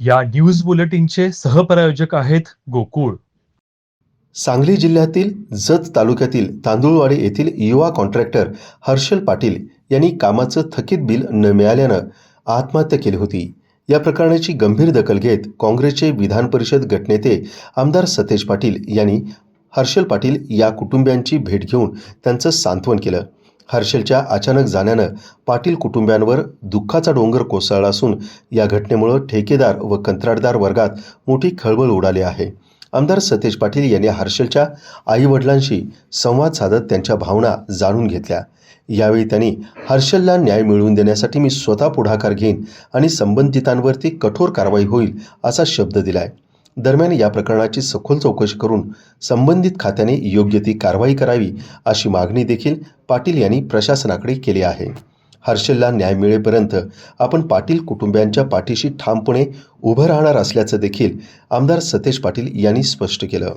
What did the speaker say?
या न्यूज बुलेटिनचे सहप्रायोजक आहेत गोकुळ. सांगली जिल्ह्यातील जत तालुक्यातील तांदूळवाडी येथील युवा कॉन्ट्रॅक्टर हर्षल पाटील यांनी कामाचं थकीत बिल न मिळाल्यानं आत्महत्या केली होती. या प्रकरणाची गंभीर दखल घेत काँग्रेसचे विधान परिषद गटनेते आमदार सतेज पाटील यांनी हर्षल पाटील या कुटुंबियांची भेट घेऊन त्यांचं सांत्वन केलं. हर्षलच्या अचानक जाण्यानं पाटील कुटुंबियांवर दुःखाचा डोंगर कोसळला असून या घटनेमुळं ठेकेदार व कंत्राटदार वर्गात मोठी खळबळ उडाली आहे. आमदार सतेज पाटील यांनी हर्षलच्या आईवडिलांशी संवाद साधत त्यांच्या भावना जाणून घेतल्या. यावेळी त्यांनी हर्षलला न्याय मिळवून देण्यासाठी मी स्वतः पुढाकार घेईन आणि संबंधितांवरती कठोर कारवाई होईल असा शब्द दिलाय. दरम्यान या प्रकरणाची सखोल चौकशी करून संबंधित खात्याने योग्य ती कारवाई करावी अशी मागणी देखील पाटील यांनी प्रशासनाकडे केली आहे. हर्षलला न्याय मिळेपर्यंत आपण पाटील कुटुंबियांच्या पाठीशी ठामपणे उभं राहणार असल्याचं देखील आमदार सतेज पाटील यांनी स्पष्ट केलं.